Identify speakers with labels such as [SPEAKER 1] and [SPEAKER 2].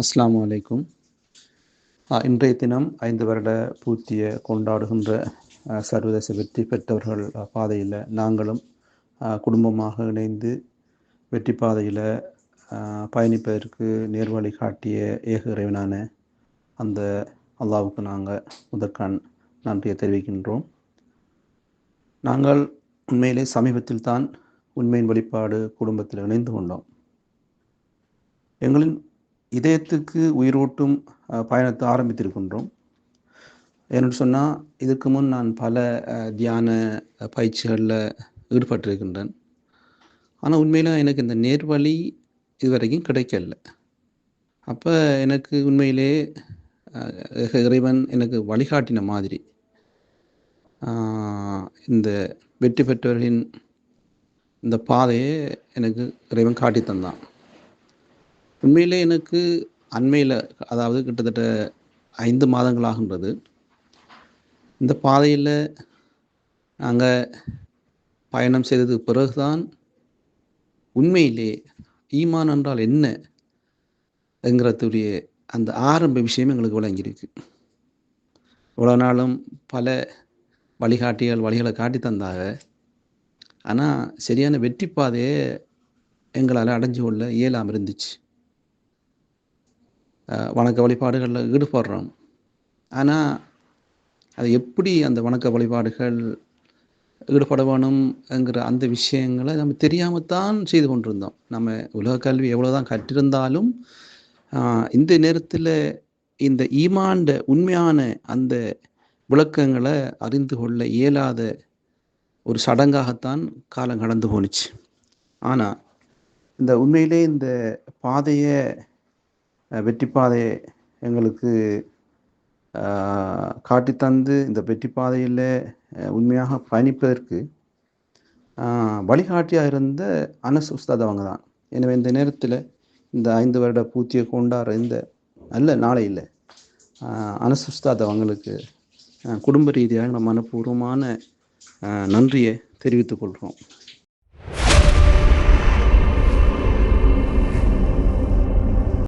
[SPEAKER 1] அஸ்லாம் அலைக்கும். இன்றைய தினம் ஐந்து வருட பூர்த்தியை கொண்டாடுகின்ற சர்வதேச வெற்றி பெற்றவர்கள் பாதையில் நாங்களும் குடும்பமாக இணைந்து வெற்றி பாதையில் பயணிப்பதற்கு நேர்வழி காட்டிய ஏக இறைவனான அந்த அல்லாவுக்கு நாங்கள் முதற்கான் நன்றியை தெரிவிக்கின்றோம். நாங்கள் உண்மையிலே சமீபத்தில் தான் உண்மையின் வழிபாடு குடும்பத்தில் இணைந்து கொண்டோம். எங்களின் இதயத்துக்கு உயிரூட்டும் பயணத்தை ஆரம்பித்திருக்கின்றோம். ஏன்னு சொன்னால் இதுக்கு முன் நான் பல தியான பயிற்சிகளில் ஈடுபட்டிருக்கின்றேன். ஆனால் உண்மையில் எனக்கு இந்த நேர்வழி இதுவரைக்கும் கிடைக்கல. அப்போ எனக்கு உண்மையிலே இறைவன் எனக்கு வழிகாட்டின மாதிரி இந்த வெற்றி பெற்றவர்களின் இந்த பாதையை எனக்கு இறைவன் காட்டி தந்தான் உண்மையிலே எனக்கு அண்மையில் அதாவது கிட்டத்தட்ட ஐந்து மாதங்களாகின்றது இந்த பாதையில் நாங்கள் பயணம் செய்ததுக்கு பிறகுதான் உண்மையிலே ஈமான் என்றால் என்ன என்கிறதுடைய அந்த ஆரம்ப விஷயம் எங்களுக்கு விளங்கியிருக்கு. இவ்வளோ நாளும் பல வழிகாட்டிகள் வழிகளை காட்டி தந்தாக. ஆனால் சரியான வெற்றி பாதையை எங்களால் அடைஞ்சு கொள்ள இயலாமல் இருந்துச்சு. வணக்க வழிபாடுகளில் ஈடுபடுறோம். ஆனால் அது எப்படி அந்த வணக்க வழிபாடுகள் ஈடுபட வேணும்ங்கிற அந்த விஷயங்களை நம்ம தெரியாமல் தான் செய்து கொண்டிருந்தோம். நம்ம உலக கல்வி எவ்வளோதான் கற்றிருந்தாலும் இந்த நேரத்தில் இந்த ஈமாண்ட உண்மையான அந்த விளக்கங்களை அறிந்து கொள்ள இயலாத ஒரு சடங்காகத்தான் காலம் கடந்து போணுச்சு. ஆனால் இந்த உண்மையிலே இந்த பாதையை வெற்றிப்பாதையை எங்களுக்கு காட்டித்தந்து காட்டி தந்து இந்த வெற்றிப்பாதையில் உண்மையாக பயணிப்பதற்கு வழிகாட்டியாக இருந்த அனஸ் உஸ்தாத் அவங்க தான். எனவே இந்த நேரத்தில் இந்த ஐந்து வருட பூத்தியை கொண்டாடுற இந்த அல்ல நாளையில் இல்லை அனஸ் உஸ்தாத் அவங்களுக்கு குடும்ப ரீதியாக நம்ம மனப்பூர்வமான நன்றியை தெரிவித்துக் கொள்கிறோம்